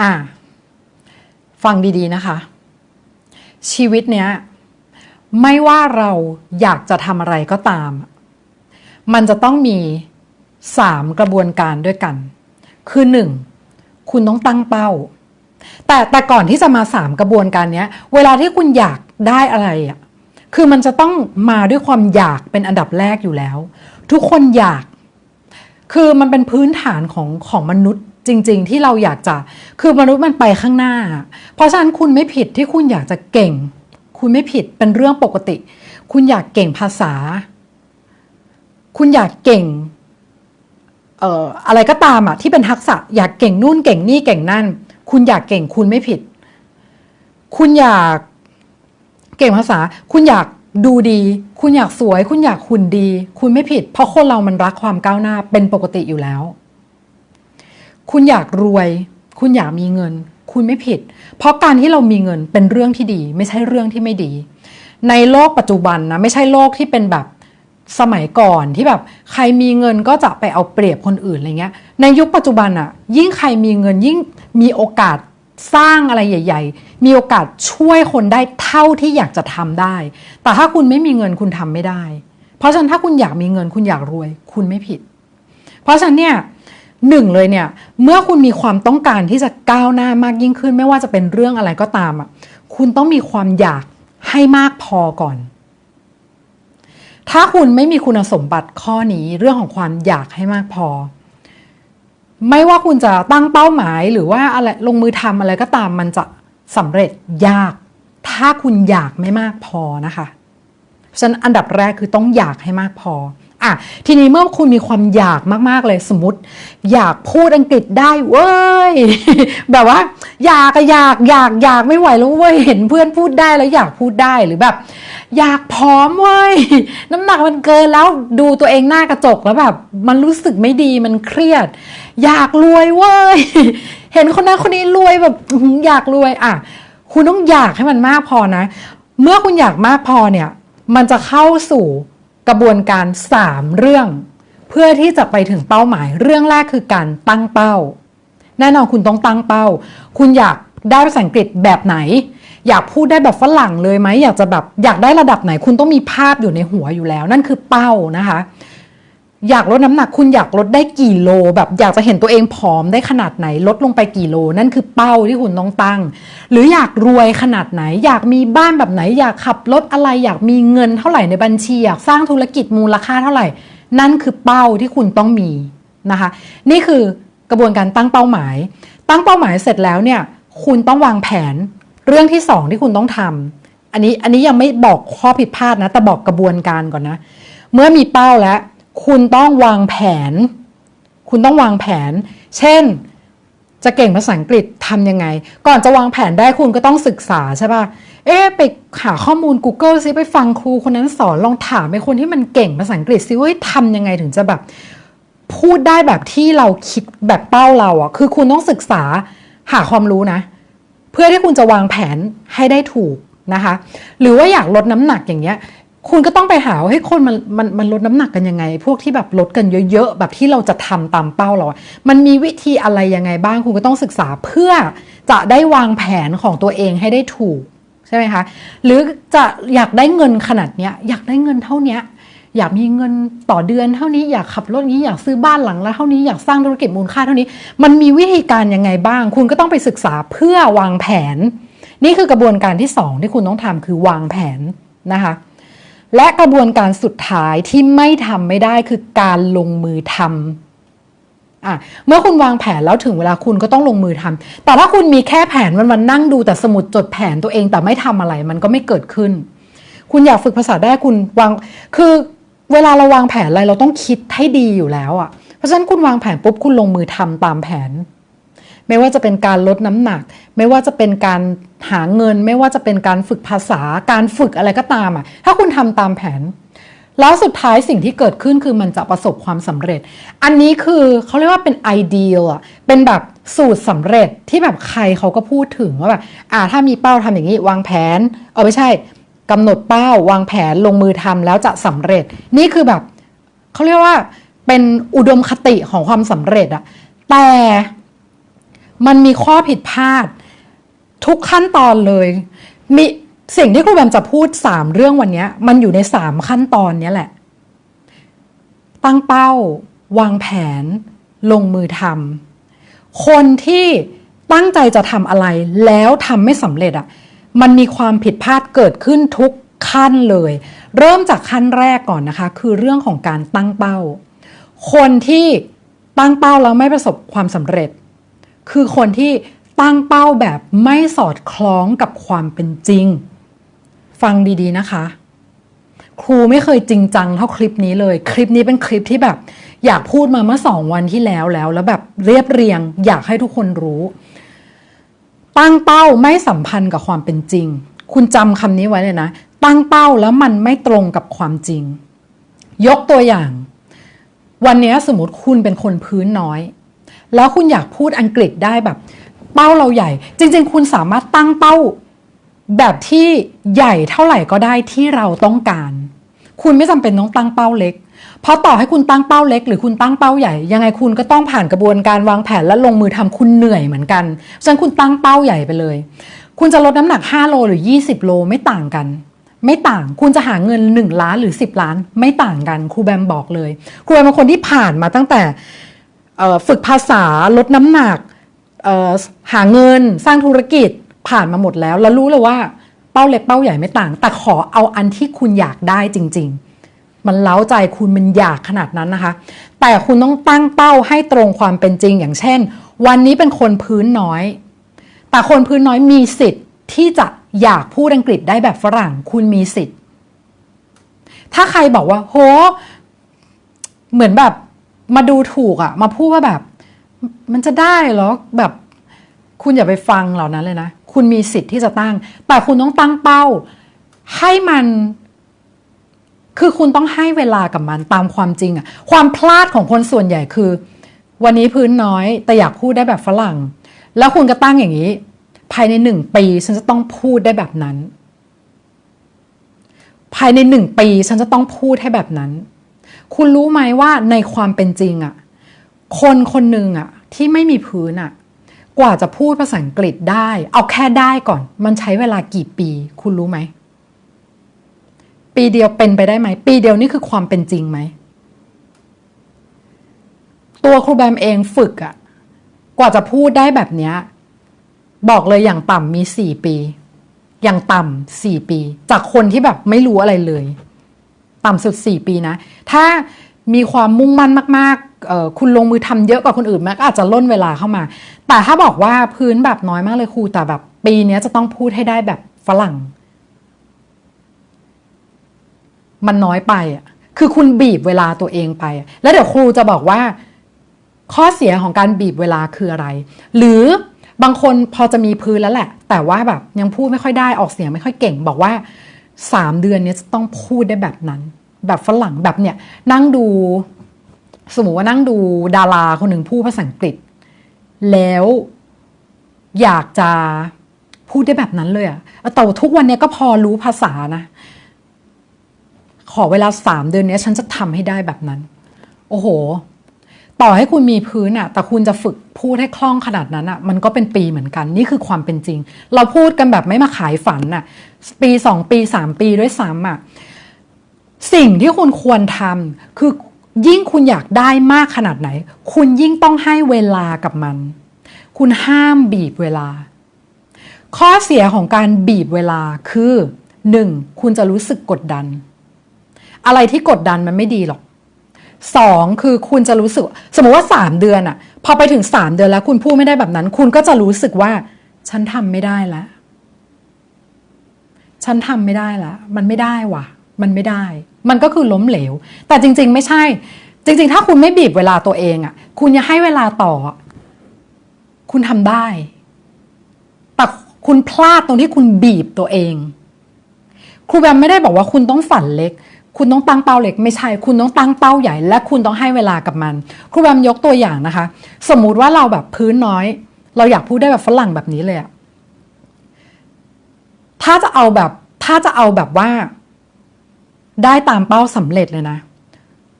อ่า ฟังดีๆนะคะ ชีวิตเนี้ย ไม่ว่าเราอยากจะทำอะไรก็ตาม มันจะต้องมีสามกระบวนการด้วยกัน คือหนึ่งคุณต้องตั้งเป้า แต่แต่ก่อนที่จะมาสามกระบวนการเนี้ย เวลาที่คุณอยากได้อะไรอะคือมันจะต้องมาด้วยความอยากเป็นอันดับแรกอยู่แล้ว ทุกคนอยาก คือมันเป็นพื้นฐานของของมนุษย์ จริง ๆ ที่เราอยากจะคือมนุษย์มันไปข้างหน้า เพราะฉะนั้นคุณไม่ผิดที่คุณอยากจะเก่ง คุณไม่ผิดเป็นเรื่องปกติ คุณอยากเก่งภาษา คุณอยากเก่งเอ่ออะไรก็ตามอะที่เป็นทักษะ อยากเก่งนู่นเก่งนี่เก่งนั่น คุณอยากเก่งคุณไม่ผิด คุณอยากเก่งภาษา คุณอยากดูดี คุณอยากสวย คุณอยากหุ่นดี คุณไม่ผิด เพราะคนเรามันรักความก้าวหน้าเป็นปกติอยู่แล้ว คุณอยากรวย คุณอยากมีเงิน คุณไม่ผิด เพราะการที่เรามีเงินเป็นเรื่องที่ดี ไม่ใช่เรื่องที่ไม่ดี ในโลกปัจจุบันนะไม่ใช่โลกที่เป็นแบบสมัยก่อนที่แบบใครมีเงินก็จะไปเอาเปรียบคนอื่นอะไรเงี้ย ในยุคปัจจุบันอะยิ่งใครมีเงินยิ่งมีโอกาสสร้างอะไรใหญ่ ๆ มีโอกาสช่วยคนได้เท่าที่อยากจะทำได้ แต่ถ้าคุณไม่มีเงินคุณทำไม่ได้ เพราะฉะนั้นถ้าคุณอยากมีเงินคุณอยากรวย คุณไม่ผิด เพราะฉะนั้นเนี่ย หนึ่งเลยเนี่ยเมื่อคุณมีความต้องการที่จะก้าวหน้ามากยิ่งขึ้น ไม่ว่าจะเป็นเรื่องอะไรก็ตามอะคุณต้องมีความอยากให้มากพอก่อน ถ้าคุณไม่มีคุณสมบัติข้อนี้เรื่องของความอยากให้มากพอ ไม่ว่าคุณจะตั้งเป้าหมายหรือว่าอะไรลงมือทำอะไรก็ตามมันจะสำเร็จยาก ถ้าคุณอยากไม่มากพอนะคะฉะนั้นอันดับแรกคือต้องอยากให้มากพอ อะทีนี้เมื่อคุณมีความอยากมากๆเลยสมมติ อยากพูดอังกฤษได้เว้ย แบบว่า อยากอะอยากอยากอยากไม่ไหวแล้วเว้ยเห็นเพื่อนพูดได้แล้วอยากพูดได้หรือแบบ อยากผอมเว้ยน้ำหนักมันเกินแล้วดูตัวเองหน้ากระจกแล้วแบบ มันรู้สึกไม่ดีมันเครียด อยากรวยเว้ยเห็นคนนั้นคนนี้รวยแบบอื้อหืออยากรวยอะคุณต้องอยากให้มันมากพอนะ เมื่อคุณอยากมากพอเนี่ย มันจะเข้าสู่ กระบวนการ 3 เรื่อง เพื่อที่จะไปถึงเป้าหมายเรื่องแรกคือการตั้งเป้า แน่นอนคุณต้องตั้งเป้า คุณอยากได้ภาษาอังกฤษแบบไหน อยากพูดได้แบบฝรั่งเลยไหมอยากจะแบบอยากได้ระดับไหน คุณต้องมีภาพอยู่ในหัวอยู่แล้ว นั่นคือเป้านะคะ อยากลดน้ำหนักคุณอยากลดได้กี่โล แบบอยากจะเห็นตัวเองผอมได้ขนาดไหน ลดลงไปกี่โล นั่นคือเป้าที่คุณต้องตั้ง หรืออยากรวยขนาดไหน อยากมีบ้านแบบไหน อยากขับรถอะไร อยากมีเงินเท่าไหร่ในบัญชี อยากสร้างธุรกิจมูลค่าเท่าไหร่ นั่นคือเป้าที่คุณต้องมีนะคะ นี่คือกระบวนการตั้งเป้าหมาย ตั้งเป้าหมายเสร็จแล้วเนี่ยคุณต้องวางแผนเรื่องที่สองที่คุณต้องทำอันนี้อันนี้ยังไม่บอกข้อผิดพลาดนะแต่บอกกระบวนการก่อนนะ เมื่อมีเป้าแล้ว คุณต้องวางแผน คุณต้องวางแผน เช่น จะเก่งภาษาอังกฤษทำยังไง ก่อนจะวางแผนได้คุณก็ต้องศึกษาใช่ป่ะ เอ๊ไปหาข้อมูล Google ซิไปฟังครูคนนั้นสอนลองถามไอ้คนที่มันเก่งภาษาอังกฤษซิว่าเฮ้ยทำยังไงถึงจะแบบพูดได้แบบที่เราคิดแบบเป้าเราอะ่ะ คือคุณต้องศึกษาหาความรู้นะ เพื่อที่คุณจะวางแผนให้ได้ถูกนะคะ หรือว่าอยากลดน้ำหนักอย่างเงี้ย คุณก็ต้องไปหาว่าให้ยคนมันมันมันลดน้ำหนักกันยังไง พวกที่แบบลดกันเยอะๆ แบบที่เราจะทำตามเป้าเราอะมันมีวิธีอะไรยังไงบ้าง คุณก็ต้องศึกษาเพื่อจะได้วางแผนของตัวเองให้ได้ถูกใช่ไหมคะ หรือจะอยากได้เงินขนาดเนี้ย อยากได้เงินเท่านี้ อยากมีเงินต่อเดือนเท่านี้ อยากขับรถนี้ อยากซื้อบ้านหลังละเท่านี้ อยากสร้างธุรกิจมูลค่าเท่านี้ มันมีวิธีการยังไงบ้าง คุณก็ต้องไปศึกษาเพื่อวางแผน นี่คือกระบวนการที่สองที่คุณต้องทำคือวางแผนนะคะ และกระบวนการสุดท้ายที่ไม่ทำไม่ได้คือการลงมือทำอะเมื่อคุณวางแผนแล้วถึงเวลาคุณก็ต้องลงมือทำแต่ถ้าคุณมีแค่แผนมันมันนั่งดูแต่สมุดจดแผนตัวเองแต่ไม่ทำอะไรมันก็ไม่เกิดขึ้น คุณอยากฝึกภาษาได้คุณวางคือเวลาเราวางแผนอะไรเราต้องคิดให้ดีอยู่แล้วอะ่ะ เพราะฉะนั้นคุณวางแผนปุ๊บคุณลงมือทำตามแผน ไม่ว่าจะเป็นการลดน้ำหนัก ไม่ว่าจะเป็นการหาเงิน ไม่ว่าจะเป็นการฝึกภาษา การฝึกอะไรก็ตามอะ ถ้าคุณทำตามแผน แล้วสุดท้ายสิ่งที่เกิดขึ้นคือมันจะประสบความสำเร็จ อันนี้คือเขาเรียกว่าเป็นไอเดียอะ เป็นแบบสูตรสำเร็จที่แบบใครเขาก็พูดถึงว่าแบบอ่าถ้ามีเป้าทำอย่างนี้ วางแผน เออไม่ใช่กำหนดเป้าวางแผนลงมือทำแล้วจะสำเร็จ นี่คือแบบเขาเรียกว่าเป็นอุดมคติของความสำเร็จอะแต่ มันมีข้อผิดพลาด ทุกขั้นตอนเลย มีสิ่งที่ครูแบมจะพูดสามเรื่องวันนี้มันอยู่ในสามขั้นตอนนี้แหละ ตั้งเป้า วางแผน ลงมือทำคนที่ตั้งใจจะทำอะไรแล้วทำไม่สำเร็จอะ่ะมันมีความผิดพลาดเกิดขึ้นทุกขั้นเลย เริ่มจากขั้นแรกก่อนนะคะ คือเรื่องของการตั้งเป้า คนที่ตั้งเป้าแล้วไม่ประสบความสำเร็จ คือคนที่ตั้งเป้าแบบไม่สอดคล้องกับความเป็นจริง ฟังดีๆนะคะ ครูไม่เคยจริงจังเท่าคลิปนี้เลย คลิปนี้เป็นคลิปที่แบบ อยากพูดมาเมื่อสองวันที่แล้วแล้ว แล้วแบบเรียบเรียง อยากให้ทุกคนรู้ ตั้งเป้าไม่สัมพันธ์กับความเป็นจริง คุณจำคำนี้ไว้เลยนะ ตั้งเป้าแล้วมันไม่ตรงกับความจริง ยกตัวอย่าง วันนี้สมมติคุณเป็นคนพื้นน้อย แล้วคุณอยากพูดอังกฤษได้แบบ เป้าเราใหญ่ จริง ๆ คุณสามารถตั้งเป้า แบบที่ใหญ่เท่าไหร่ก็ได้ที่เราต้องการ คุณไม่จำเป็นต้องตั้งเป้าเล็ก เพราะต่อให้คุณตั้งเป้าเล็ก หรือคุณตั้งเป้าใหญ่ ยังไงคุณก็ต้องผ่านกระบวนการวางแผนและลงมือทำคุณเหนื่อยเหมือนกันฉะนั้นคุณตั้งเป้าใหญ่ไปเลย คุณจะลดน้ำหนัก 5 โลหรือ 20 โลไม่ต่างกันไม่ต่าง คุณจะหาเงิน 1 ล้านหรือ 10 ล้าน ไม่ต่างกัน ครูแบมบอกเลย ครูแบมเป็นคนที่ผ่านมาตั้งแต่ ฝึกภาษาลดน้ำหนักหาเงินสร้างธุรกิจผ่านมาหมดแล้ว แล้วรู้เลยว่าเป้าเล็กเป้าใหญ่ไม่ต่าง แต่ขอเอาอันที่คุณอยากได้จริง ๆ มันเล้าใจคุณมันอยากขนาดนั้นนะคะ แต่คุณต้องตั้งเป้าให้ตรงความเป็นจริง อย่างเช่น วันนี้เป็นคนพื้นน้อย แต่คนพื้นน้อยมีสิทธิ์ที่จะอยากพูดอังกฤษได้แบบฝรั่ง คุณมีสิทธิ์ ถ้าใครบอกว่า โห เหมือนแบบ มาดูถูกอะมาพูดว่าแบบ มันจะได้เหรอแบบคุณอย่าไปฟังเหล่านั้นเลยนะ คุณมีสิทธิ์ที่จะตั้ง แต่คุณต้องตั้งเป้า ให้มัน คือคุณต้องให้เวลากับมันตามความจริงอะความพลาดของคนส่วนใหญ่คือ วันนี้พื้นน้อยแต่อยากพูดได้แบบฝรั่ง แล้วคุณก็ตั้งอย่างนี้ ภายในหนึ่งปีฉันจะต้องพูดได้แบบนั้น ภายในหนึ่งปีฉันจะต้องพูดให้แบบนั้น คุณรู้ไหมว่าในความเป็นจริงอะคนคนหนึ่งอะที่ไม่มีพื้นอะกว่าจะพูดภาษาอังกฤษได้ เอาแค่ได้ก่อน มันใช้เวลากี่ปี คุณรู้ไหม ปีเดียวเป็นไปได้ไหม ปีเดียวนี่คือความเป็นจริงไหม ตัวครูแบมเองฝึกอะกว่าจะพูดได้แบบเนี้ยบอกเลยอย่างต่ำมีสี่ปี อย่างต่ำสี่ปี จากคนที่แบบไม่รู้อะไรเลย ต่ำสุดสี่ปีนะ ถ้ามีความมุ่งมั่นมากๆ คุณลงมือทำเยอะกว่าคนอื่นมันก็อาจจะล่นเวลาเข้ามา แต่ถ้าบอกว่าพื้นแบบน้อยมากเลยครูแต่แบบปีนี้จะต้องพูดให้ได้แบบฝรั่ง มันน้อยไปอะคือคุณบีบเวลาตัวเองไป แล้วเดี๋ยวครูจะบอกว่า ข้อเสียของการบีบเวลาคืออะไร หรือบางคนพอจะมีพื้นแล้วแหละ แต่ว่าแบบยังพูดไม่ค่อยได้ออกเสียงไม่ค่อยเก่ง บอกว่า สามเดือนเนี้ยจะต้องพูดได้แบบนั้น แบบฝรั่งแบบเนี้ยนั่งดู สมมติว่านั่งดูดาราคนหนึ่งพูดภาษาอังกฤษ แล้วอยากจะพูดได้แบบนั้นเลยอะแต่ทุกวันนี้ก็พอรู้ภาษานะ ขอเวลาสามเดือนนี้ฉันจะทำให้ได้แบบนั้น โอ้โห ต่อให้คุณมีพื้นอะแต่คุณจะฝึกพูดให้คล่องขนาดนั้นอะมันก็เป็นปีเหมือนกันนี่คือความเป็นจริง เราพูดกันแบบไม่มาขายฝันอะปีสองปีสามปีด้วยซ้ำอะสิ่งที่คุณควรทำคือยิ่งคุณอยากได้มากขนาดไหน คุณยิ่งต้องให้เวลากับมัน คุณห้ามบีบเวลา ข้อเสียของการบีบเวลาคือหนึ่งคุณจะรู้สึกกดดัน อะไรที่กดดันมันไม่ดีหรอก สองคือคุณจะรู้สึก สมมติว่าสามเดือนอะพอไปถึงสามเดือนแล้ว คุณพูดไม่ได้แบบนั้น คุณก็จะรู้สึกว่า ฉันทำไม่ได้แล้วฉันทำไม่ได้แล้วมันไม่ได้ว่ะ มันไม่ได้ มันก็คือล้มเหลว แต่จริง ๆ ไม่ใช่ จริง ๆ ถ้าคุณไม่บีบเวลาตัวเองอะคุณจะให้เวลาต่อ คุณทำได้ แต่คุณพลาดตรงที่คุณบีบตัวเองครูแบมไม่ได้บอกว่าคุณต้องฝันเล็ก คุณต้องตั้งเป้าเล็กไม่ใช่ คุณต้องตั้งเป้าใหญ่ และคุณต้องให้เวลากับมัน ครูแบมยกตัวอย่างนะคะ สมมุติว่าเราแบบพื้นน้อย เราอยากพูดได้แบบฝรั่งแบบนี้เลยอะถ้าจะเอาแบบถ้าจะเอาแบบว่า ได้ตามเป้าสำเร็จเลยนะ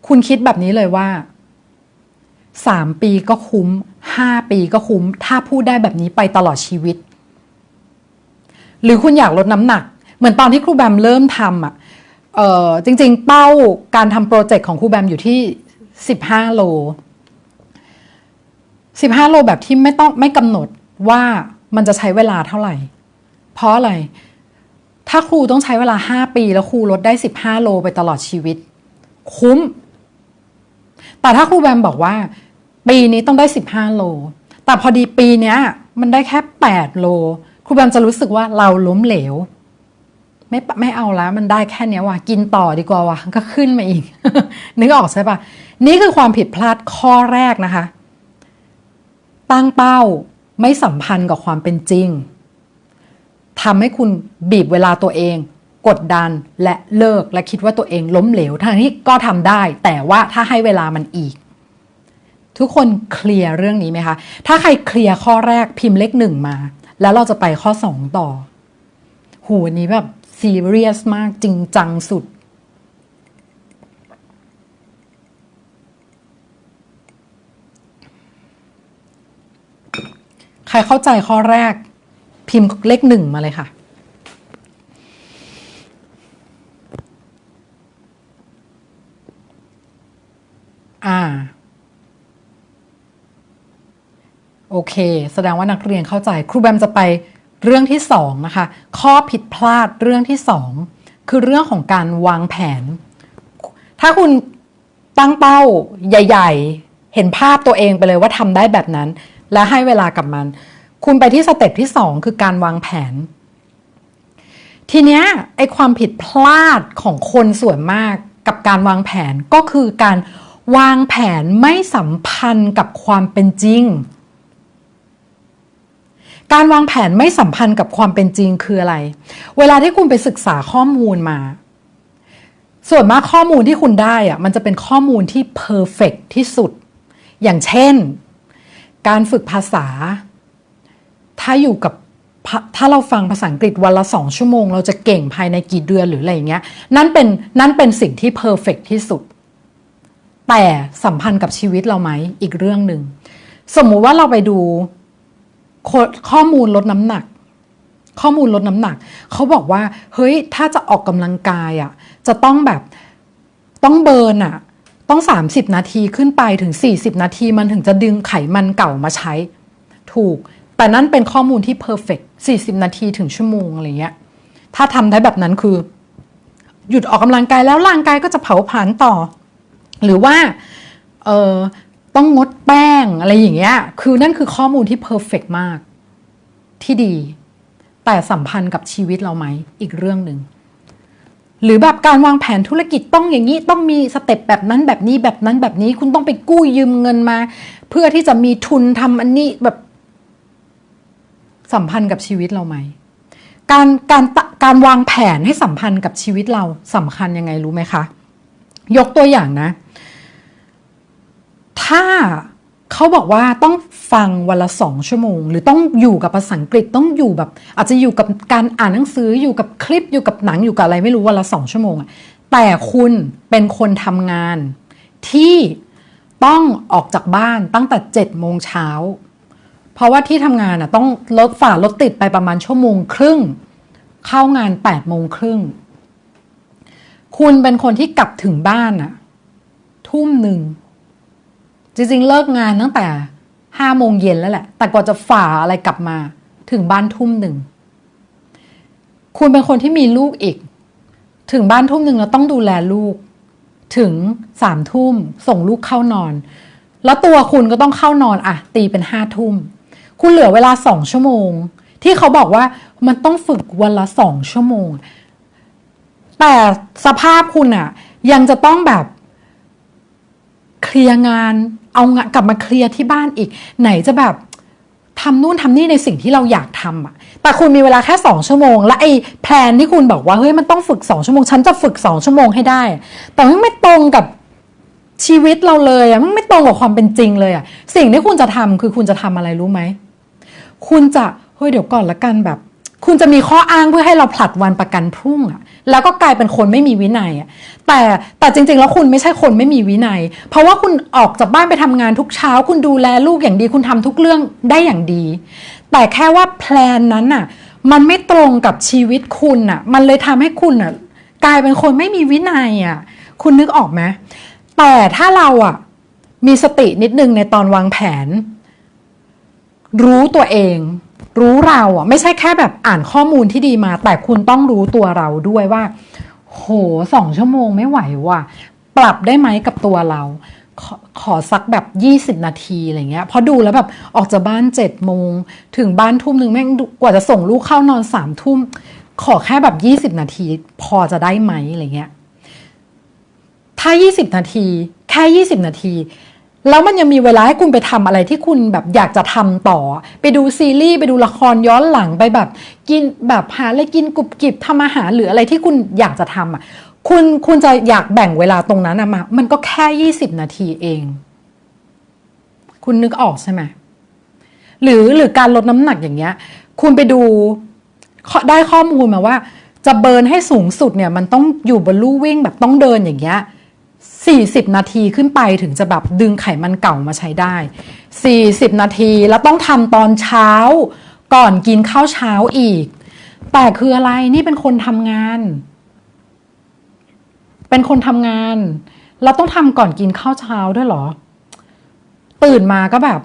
คุณคิดแบบนี้เลยว่าสามปีก็คุ้มห้าปีก็คุ้ม ถ้าพูดได้แบบนี้ไปตลอดชีวิต หรือคุณอยากลดน้ำหนัก เหมือนตอนที่ครูแบมเริ่มทำอะ เออจริง ๆ เป้าการทำโปรเจกต์ของครูแบมอยู่ที่สิบห้าโลสิบห้าโลแบบที่ไม่ต้องไม่กำหนดว่ามันจะใช้เวลาเท่าไหร่ เพราะอะไร ถ้าครูต้องใช้เวลาห้าปี แล้วครูลดได้สิบห้าโลไปตลอดชีวิต คุ้ม แต่ถ้าครูแบมบอกว่า ปีนี้ต้องได้สิบห้าโล แต่พอดีปีนี้มันได้แค่แปดโล ครูแบมจะรู้สึกว่าเราล้มเหลว ไม่ไม่เอาแล้วมันได้แค่เนี้ยว่ะกินต่อดีกว่าว่ะก็ขึ้นมาอีก นึกออกใช่ปะนี่คือความผิดพลาดข้อแรกนะคะ ตั้งเป้าไม่สัมพันธ์กับความเป็นจริงทำให้คุณบีบเวลาตัวเอง กดดันและเลิกและคิดว่าตัวเองล้มเหลวทั้งที่ก็ทำได้ แต่ว่าถ้าให้เวลามันอีก ทุกคนเคลียร์เรื่องนี้ไหมคะ ถ้าใครเคลียร์ข้อแรกพิมพ์เลขหนึ่งมา แล้วเราจะไปข้อสองต่อ หูวันนี้แบบ ซีเรียสมากจริงจังสุด ใครเข้าใจข้อแรก พิมพ์เลขหนึ่งมาเลยค่ะอ่า โอเค แสดงว่านักเรียนเข้าใจ ครูแบมจะไป เรื่องที่สองนะคะข้อผิดพลาดเรื่องที่สองคือเรื่องของการวางแผน ถ้าคุณตั้งเป้าใหญ่ ๆ เห็นภาพตัวเองไปเลยว่าทำได้แบบนั้น และให้เวลากับมัน คุณไปที่สเต็ปที่สองคือการวางแผน ทีเนี้ยไอความผิดพลาดของคนส่วนมากกับการวางแผนก็คือการวางแผนไม่สัมพันธ์กับความเป็นจริง การวางแผนไม่สัมพันธ์กับความเป็นจริงคืออะไร เวลาที่คุณไปศึกษาข้อมูลมา ส่วนมากข้อมูลที่คุณได้อะมันจะเป็นข้อมูลที่เพอร์เฟกที่สุด อย่างเช่น การฝึกภาษา ถ้าอยู่กับถ้าเราฟังภาษาอังกฤษวันละสองชั่วโมง เราจะเก่งภายในกี่เดือนหรืออะไรอย่างเงี้ยนั่นเป็นนั่นเป็นสิ่งที่เพอร์เฟกที่สุด แต่สัมพันธ์กับชีวิตเราไหมอีกเรื่องหนึ่ง สมมุติว่าเราไปดู ข้อมูลลดน้ำหนัก ข้อมูลลดน้ำหนัก เขาบอกว่า เฮ้ย ถ้าจะออกกำลังกายอะ จะต้องแบบต้องเบิร์นอะ ต้อง 30 นาทีขึ้นไปถึง 40 นาทีมันถึงจะดึงไขมันเก่ามาใช้ ถูก แต่นั่นเป็นข้อมูลที่เพอร์เฟกต์40 นาทีถึงชั่วโมงอะไรเงี้ย ถ้าทำได้แบบนั้นคือ หยุดออกกำลังกายแล้วร่างกายก็จะเผาผลาญต่อ หรือว่า เออ ต้องงดแป้งอะไรอย่างเงี้ย คือนั่นคือข้อมูลที่เพอร์เฟกมาก ที่ดี แต่สัมพันธ์กับชีวิตเราไหม อีกเรื่องหนึ่ง หรือแบบการวางแผนธุรกิจต้องอย่างนี้ ต้องมีสเต็ปแบบนั้นแบบนี้แบบนั้นแบบนี้ คุณต้องไปกู้ยืมเงินมา เพื่อที่จะมีทุนทำอันนี้แบบ สัมพันธ์กับชีวิตเราไหม การการการวางแผนให้สัมพันธ์กับชีวิตเราสำคัญยังไงรู้ไหมคะ ยกตัวอย่างนะ ถ้าเขาบอกว่าต้องฟังวันละสองชั่วโมง หรือต้องอยู่กับภาษาอังกฤษต้องอยู่แบบ อาจจะอยู่กับการอ่านหนังสืออยู่กับคลิปอยู่กับหนังอยู่กับอะไรไม่รู้วันละสองชั่วโมงอะแต่คุณเป็นคนทำงานที่ต้องออกจากบ้านตั้งแต่เจ็ดโมงเช้า เพราะว่าที่ทำงานอะต้องรถฝ่ารถติดไปประมาณชั่วโมงครึ่ง เข้างานแปดโมงครึ่ง คุณเป็นคนที่กลับถึงบ้านอะ ทุ่มหนึ่ง จริงๆ เลิกงานตั้งแต่ห้าโมงเย็นแล้วแหละ แต่กว่าจะฝ่าอะไรกลับมาถึงบ้านทุ่มหนึ่ง คุณเป็นคนที่มีลูกอีก ถึงบ้านทุ่มหนึ่งแล้วต้องดูแลลูก ถึงสามทุ่มส่งลูกเข้านอน แล้วตัวคุณก็ต้องเข้านอนอะตีเป็นห้าทุ่ม คุณเหลือเวลาสองชั่วโมง ที่เขาบอกว่ามันต้องฝึกวันละสองชั่วโมง แต่สภาพคุณอะยังจะต้องแบบเคลียร์งาน เอางานกลับมาเคลียร์ที่บ้านอีก ไหนจะแบบทำนู่นทำนี่ในสิ่งที่เราอยากทำอะแต่คุณมีเวลาแค่สองชั่วโมง และไอ้แพลนที่คุณบอกว่าเฮ้ยมันต้องฝึกสองชั่วโมง ฉันจะฝึกสองชั่วโมงให้ได้ แต่มันไม่ตรงกับชีวิตเราเลยอะมันไม่ตรงกับความเป็นจริงเลยอะสิ่งที่คุณจะทำคือคุณจะทำอะไรรู้ไหม คุณจะเฮ้ยเดี๋ยวก่อนละกันแบบ คุณจะมีข้ออ้างเพื่อให้เราผลัดวันประกันพรุ่งอะ แล้วก็กลายเป็นคนไม่มีวินัยแต่แต่จริง ๆ แล้วคุณไม่ใช่คนไม่มีวินัย เพราะว่าคุณออกจากบ้านไปทำงานทุกเช้า คุณดูแลลูกอย่างดี คุณทำทุกเรื่องได้อย่างดี แต่แค่ว่าแพลนนั้นน่ะ มันไม่ตรงกับชีวิตคุณน่ะ มันเลยทำให้คุณน่ะกลายเป็นคนไม่มีวินัยอะ คุณนึกออกไหมแต่ถ้าเราอะมีสตินิดนึงในตอนวางแผน รู้ตัวเอง รู้เราอะไม่ใช่แค่แบบอ่านข้อมูลที่ดีมา แต่คุณต้องรู้ตัวเราด้วยว่า โหสองชั่วโมงไม่ไหวว่ะ ปรับได้ไหมกับตัวเราขอขอสักแบบ 20 นาทีอะไรเงี้ยพราะดูแล้วแบบออกจากบ้าน7จ็ดโมงถึงบ้านทุ่มหนึ่งแม่งกว่าจะส่งลูกเข้านอนสามทุ่ม ขอแค่แบบ 20 นาที พอจะได้ไหมอะไรเงี้ยถ้า 20 นาที แค่ 20 นาที แล้วมันยังมีเวลาให้คุณไปทำอะไรที่คุณแบบอยากจะทำต่อ ไปดูซีรีส์ไปดูละครย้อนหลังไปแบบ กินแบบหาอะไรกินกุบกิบทำอาหารหรืออะไรที่คุณอยากจะทำอะคุณคุณจะอยากแบ่งเวลาตรงนั้นมา มันก็แค่20นาทีเอง คุณนึกออกใช่ไหมหรือหรือการลดน้ำหนักอย่างเงี้ย คุณไปดูได้ข้อมูลมาว่า จะเบิร์นให้สูงสุดเนี่ย มันต้องอยู่บนลู่วิ่งแบบต้องเดินอย่างเงี้ย 40 นาทีขึ้นไปถึงจะแบบดึงไขมันเก่ามาใช้ได้ 40 นาทีแล้วต้องทำตอนเช้า ก่อนกินข้าวเช้าอีก แต่คืออะไรนี่เป็นคนทำงาน เป็นคนทำงาน เราต้องทำก่อนกินข้าวเช้าด้วยเหรอ ตื่นมาก็แบบ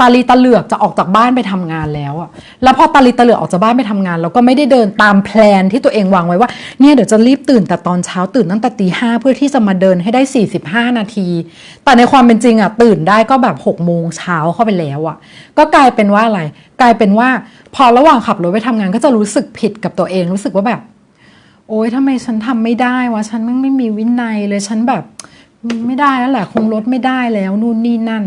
ตาลีตะเหลือกจะออกจากบ้านไปทำงานแล้วอะแล้วพอตาลีตะเหลือกออกจากบ้านไปทำงานเราก็ไม่ได้เดินตามแพลนที่ตัวเองวางไว้ว่า เนี่ยเดี๋ยวจะรีบตื่นแต่ตอนเช้าตื่นตั้งแต่ตีห้าเพื่อที่จะมาเดินให้ได้ 45 นาที แต่ในความเป็นจริงอะตื่นได้ก็แบบ6โมงเช้าเข้าไปแล้วอะก็กลายเป็นว่าอะไร กลายเป็นว่า พอระหว่างขับรถไปทำงานก็จะรู้สึกผิดกับตัวเองรู้สึกว่าแบบ โอ๊ยทำไมฉันทำไม่ได้วะฉันไม่ไม่มีวินัยเลยฉันแบบ ไม่ได้แล้วแหละคงลดไม่ได้แล้วนู่นนี่นั่น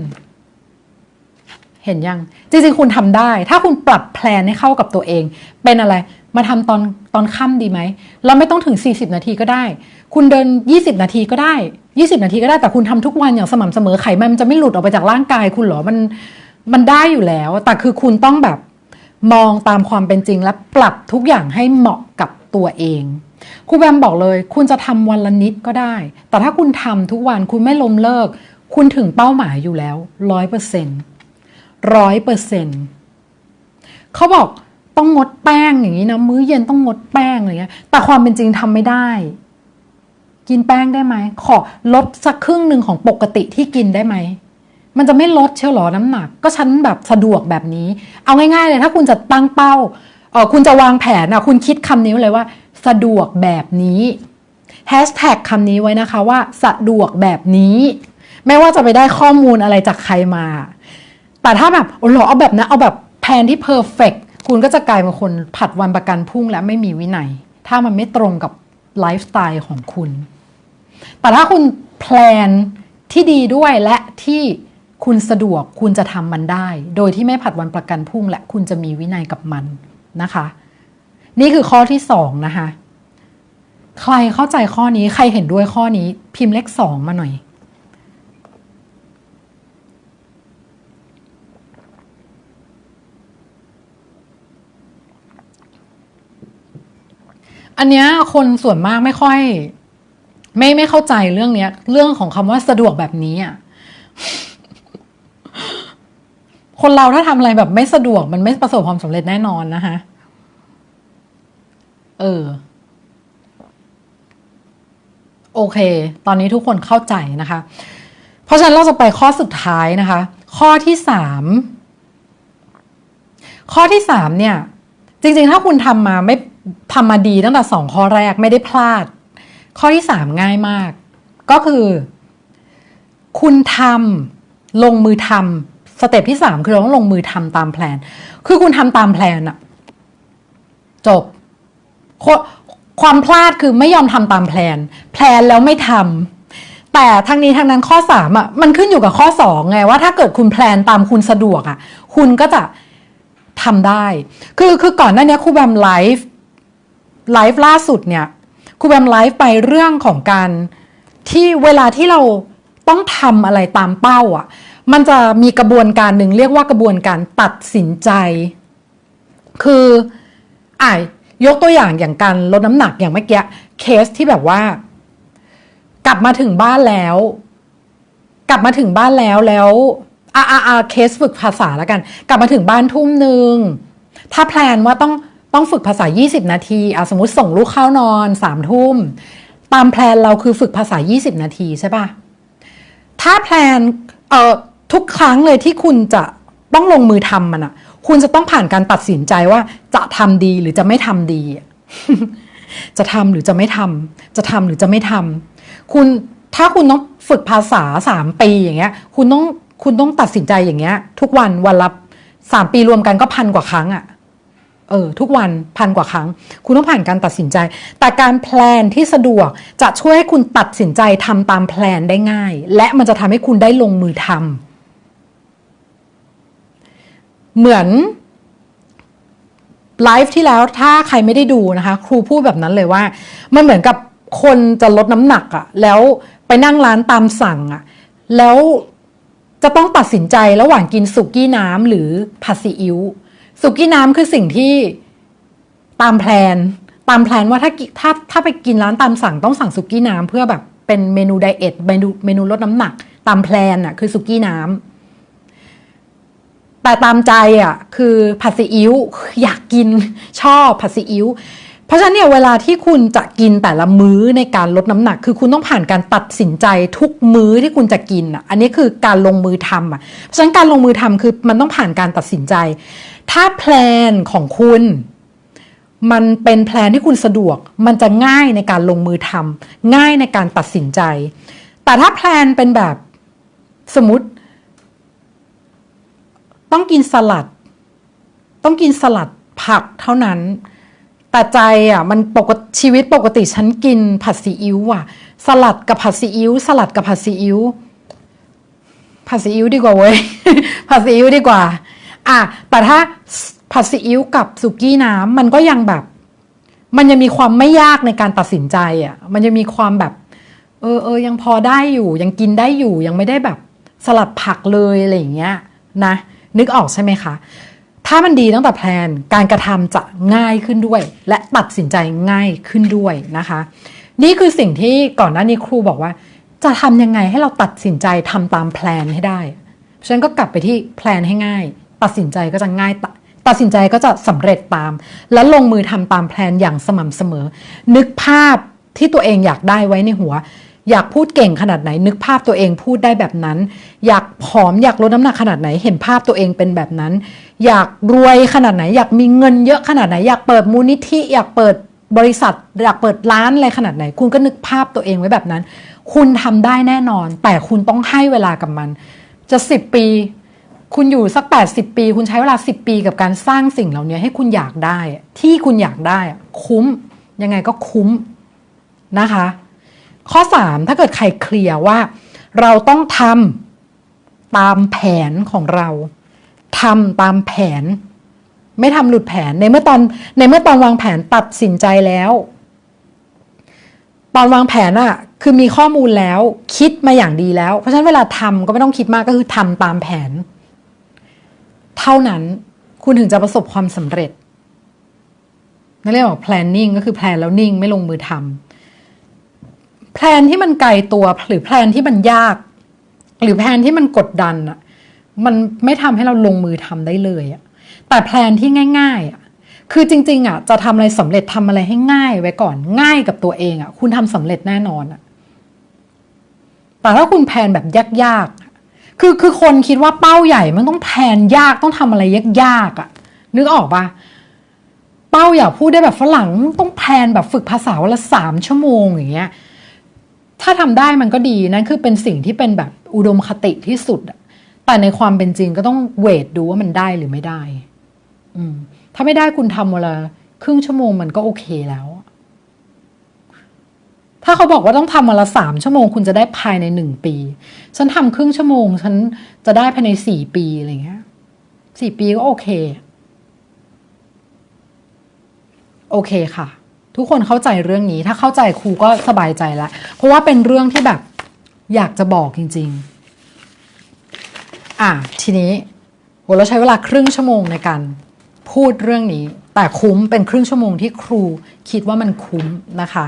เห็นยังจริงๆคุณทำได้ ถ้าคุณปรับแพลนให้เข้ากับตัวเอง เป็นอะไรมาทำตอนตอนค่ำดีไหมเราไม่ต้องถึง 40 นาทีก็ได้ คุณเดิน 20 นาทีก็ได้ 20 นาทีก็ได้แต่คุณทำทุกวันอย่างสม่ำเสมอไขมันมันจะไม่หลุดออกไปจากร่างกายคุณหรอมันมันได้อยู่แล้ว แต่คือคุณต้องแบบมองตามความเป็นจริงและปรับทุกอย่างให้เหมาะกับตัวเองครูแบมบอกเลย คุณจะทำวันละนิดก็ได้ แต่ถ้าคุณทำทุกวันคุณไม่ล้มเลิก คุณถึงเป้าหมายอยู่แล้วร้อยเปอร์เซ็นต์ ร้อยเปอร์เซ็นเขาบอกต้องงดแป้งอย่างนี้นะมื้อเย็นต้องงดแป้งอะไรเงี้ย แต่ความเป็นจริงทำไม่ได้ กินแป้งได้ไหมขอลดสักครึ่งหนึ่งของปกติที่กินได้ไหมมันจะไม่ลดเชียวหรอน้ำหนัก ก็ฉันแบบสะดวกแบบนี้ เอาง่าย ๆ เลยถ้าคุณจะตั้งเป้าเออคุณจะวางแผนอะคุณคิดคำนี้เลยว่า สะดวกแบบนี้แฮชแท็กคำนี้ไว้นะคะว่า สะดวกแบบนี้ ไม่ว่าจะไปได้ข้อมูลอะไรจากใครมา แต่ถ้าแบบโอ้โหเอาแบบนะเอาแบบแผนที่เพอร์เฟกคุณก็จะกลายเป็นคนผัดวันประกันพรุ่งและไม่มีวินัย ถ้ามันไม่ตรงกับไลฟ์สไตล์ของคุณ แต่ถ้าคุณแพลนที่ดีด้วยและที่คุณสะดวกคุณจะทำมันได้ โดยที่ไม่ผัดวันประกันพรุ่ง และคุณจะมีวินัยกับมันนะคะ นี่คือข้อที่สองนะคะ ใครเข้าใจข้อนี้ใครเห็นด้วยข้อนี้พิมพ์เลขสองมาหน่อย อันเนี้ยคนส่วนมากไม่ค่อย ไม่ไม่เข้าใจเรื่องเนี้ย เรื่องของคำว่าสะดวกแบบนี้อะคนเราถ้าทำอะไรแบบไม่สะดวกมันไม่ประสบความสำเร็จแน่นอนนะคะ เออ โอเค ตอนนี้ทุกคนเข้าใจนะคะ เพราะฉะนั้นเราจะไปข้อสุดท้ายนะคะ ข้อที่สามข้อที่สามเนี่ย จริง ๆ ถ้าคุณทำมาไม่ ทำมาดีตั้งแต่สองข้อแรกไม่ได้พลาด ข้อที่สามง่ายมาก ก็คือ คุณทำลงมือทำสเต็ปที่สามคือเราต้องลงมือทำตามแพลนคือคุณทำตามแพลนอะจบความพลาดคือไม่ยอมทำตามแพลนแพลนแล้วไม่ทำแต่ทั้งนี้ทั้งนั้นข้อสามอะมันขึ้นอยู่กับข้อสองไงว่าถ้าเกิดคุณแพลนตามคุณสะดวกอะ คุณก็จะทำได้ คือคือก่อนหน้านี้ครูแบมไลฟ์ ไลฟ์ล่าสุดเนี่ยครูแบมไลฟ์ไปเรื่องของการที่เวลาที่เราต้องทำอะไรตามเป้าอะ มันจะมีกระบวนการหนึ่งเรียกว่ากระบวนการตัดสินใจ คืออะยกตัวอย่างอย่างการลดน้ำหนักอย่างเมื่อกี้เคสที่แบบว่า กลับมาถึงบ้านแล้ว กลับมาถึงบ้านแล้วแล้วอาอาอาเคสฝึกภาษาแล้วกัน กลับมาถึงบ้านทุ่มหนึ่งถ้าแพลนว่าต้อง ต้องฝึกภาษา 20 นาทีอะสมมติส่งลูกเข้านอนสามทุ่ม ตามแพลนเราคือฝึกภาษา 20 นาทีใช่ปะถ้าแพลนเอ่อทุกครั้งเลยที่คุณจะต้องลงมือทำมันอะคุณจะต้องผ่านการตัดสินใจว่าจะทำดีหรือจะไม่ทำดี จะทำหรือจะไม่ทำจะทำหรือจะไม่ทำคุณถ้าคุณต้องฝึกภาษาสามปีอย่างเงี้ย คุณต้องคุณต้องตัดสินใจอย่างเงี้ย ทุกวันวันละสามปีรวมกันก็พันกว่าครั้งอะ เออทุกวันพันกว่าครั้ง คุณต้องผ่านการตัดสินใจ แต่การแพลนที่สะดวกจะช่วยให้คุณตัดสินใจทำตามแพลนได้ง่าย และมันจะทำให้คุณได้ลงมือทำเหมือนไลฟ์ที่แล้วถ้าใครไม่ได้ดูนะคะ ครูพูดแบบนั้นเลยว่า มันเหมือนกับคนจะลดน้ำหนักอะแล้วไปนั่งร้านตามสั่งอะแล้วจะต้องตัดสินใจระหว่างกินสุกี้น้ำหรือผัดซีอิ๊ว สุกี้น้ำคือสิ่งที่ตามแพลน ตามแพลนว่าถ้าถ้าถ้าไปกินร้านตามสั่งต้องสั่งสุกี้น้ำเพื่อแบบเป็นเมนูไดเอทเมนูเมนูลดน้ำหนัก ตามแพลนอะคือสุกี้น้ำแต่ตามใจอะคือผัดซีอิ๊วอยากกินชอบผัดซีอิ๊วเพราะฉะนั้นเนี่ยเวลาที่คุณจะกินแต่ละมื้อในการลดน้ำหนัก คือคุณต้องผ่านการตัดสินใจทุกมื้อที่คุณจะกินอะอันนี้คือการลงมือทำอะเพราะฉะนั้นการลงมือทำคือมันต้องผ่านการตัดสินใจ ถ้าแพลนของคุณ มันเป็นแพลนที่คุณสะดวก มันจะง่ายในการลงมือทำง่ายในการตัดสินใจ แต่ถ้าแพลนเป็นแบบสมมติ ต้องกินสลัด ต้องกินสลัดผักเท่านั้นแต่ใจอะมันปกติชีวิตปกติฉันกินผัดซีอิ๊วอะ สลัดกับผัดซีอิ๊วสลัดกับผัดซีอิ๊วผัดซีอิ๊วดีกว่าเว้ยผัดซีอิ๊วดีกว่า อะแต่ถ้าผัดซีอิ๊วกับสุกี้น้ำมันก็ยังแบบ มันยังมีความไม่ยากในการตัดสินใจอะ มันจะมีความแบบ เออเออยังพอได้อยู่ ยังกินได้อยู่ยังไม่ได้แบบ สลัดผักเลยอะไรอย่างเงี้ยนะ นึกออกใช่ไหมคะ ถ้ามันดีตั้งแต่แพลนการกระทำจะง่ายขึ้นด้วย และตัดสินใจง่ายขึ้นด้วยนะคะ นี่คือสิ่งที่ก่อนหน้านี้ครูบอกว่า จะทำยังไงให้เราตัดสินใจทำตามแพลนให้ได้ฉันก็กลับไปที่แพลนให้ง่าย ตัดสินใจก็จะง่ายตัดสินใจก็จะสำเร็จตาม และลงมือทำตามแพลนอย่างสม่ำเสมอ นึกภาพที่ตัวเองอยากได้ไว้ในหัว อยากพูดเก่งขนาดไหน นึกภาพตัวเองพูดได้แบบนั้น อยากผอมอยากลดน้ำหนักขนาดไหน เห็นภาพตัวเองเป็นแบบนั้น อยากรวยขนาดไหน อยากมีเงินเยอะขนาดไหน อยากเปิดมูลนิธิอยากเปิดบริษัทอยากเปิดร้านอะไรขนาดไหน คุณก็นึกภาพตัวเองไว้แบบนั้น คุณทำได้แน่นอน แต่คุณต้องให้เวลากับมัน จะสิบปี คุณอยู่สัก 80 ปี คุณใช้เวลา 10 ปีกับการสร้างสิ่งเหล่านี้ให้คุณอยากได้ ที่คุณอยากได้คุ้ม ยังไงก็คุ้มนะคะ ข้อ 3 ถ้าเกิดใครเคลียร์ว่า เราต้องทำตามแผนของเราทำตามแผน ไม่ทำหลุดแผนในเมื่อตอนในเมื่อตอนวางแผนตัดสินใจแล้ว ตอนวางแผนอะคือมีข้อมูลแล้ว คิดมาอย่างดีแล้ว เพราะฉะนั้นเวลาทำก็ไม่ต้องคิดมากก็คือทำตามแผน เท่านั้นคุณถึงจะประสบความสำเร็จนั่นเรียกว่า planning ก็คือแพลนแล้วนิ่งไม่ลงมือทำแพลนที่มันไกลตัวหรือแพลนที่มันยาก หรือแพลนที่มันกดดันอะมันไม่ทำให้เราลงมือทำได้เลยอะแต่แพลนที่ง่ายๆอะคือจริง ๆอะจะทำอะไรสำเร็จทำอะไรให้ง่ายไว้ก่อนง่ายกับตัวเองอะคุณทำสำเร็จแน่นอนอะแต่ถ้าคุณแพลนแบบยาก คือคือคนคิดว่าเป้าใหญ่มันต้องแพนยากต้องทำอะไรยากๆอะนึกออกปะเป้าอยากพูดได้แบบฝรั่งต้องแพนแบบฝึกภาษาวันละสามชั่วโมงอย่างเงี้ยถ้าทำได้มันก็ดีนั่นคือเป็นสิ่งที่เป็นแบบอุดมคติที่สุดแต่ในความเป็นจริงก็ต้องเวทดูว่ามันได้หรือไม่ได้ อืม ถ้าไม่ได้คุณทำเวละครึ่งชั่วโมงมันก็โอเคแล้ว ถ้าเขาบอกว่าต้องทำวันละสามชั่วโมง คุณจะได้ภายในหนึ่งปี ฉันทำครึ่งชั่วโมง ฉันจะได้ภายในสี่ปีอะไรเงี้ยสี่ปีก็โอเค โอเคค่ะ ทุกคนเข้าใจเรื่องนี้ ถ้าเข้าใจครูก็สบายใจล้วเพราะว่าเป็นเรื่องที่แบบอยากจะบอกจริง ๆ อะทีนี้โหเราใช้เวลาครึ่งชั่วโมงในการพูดเรื่องนี้ แต่คุ้มเป็นครึ่งชั่วโมงที่ครูคิดว่ามันคุ้มนะคะ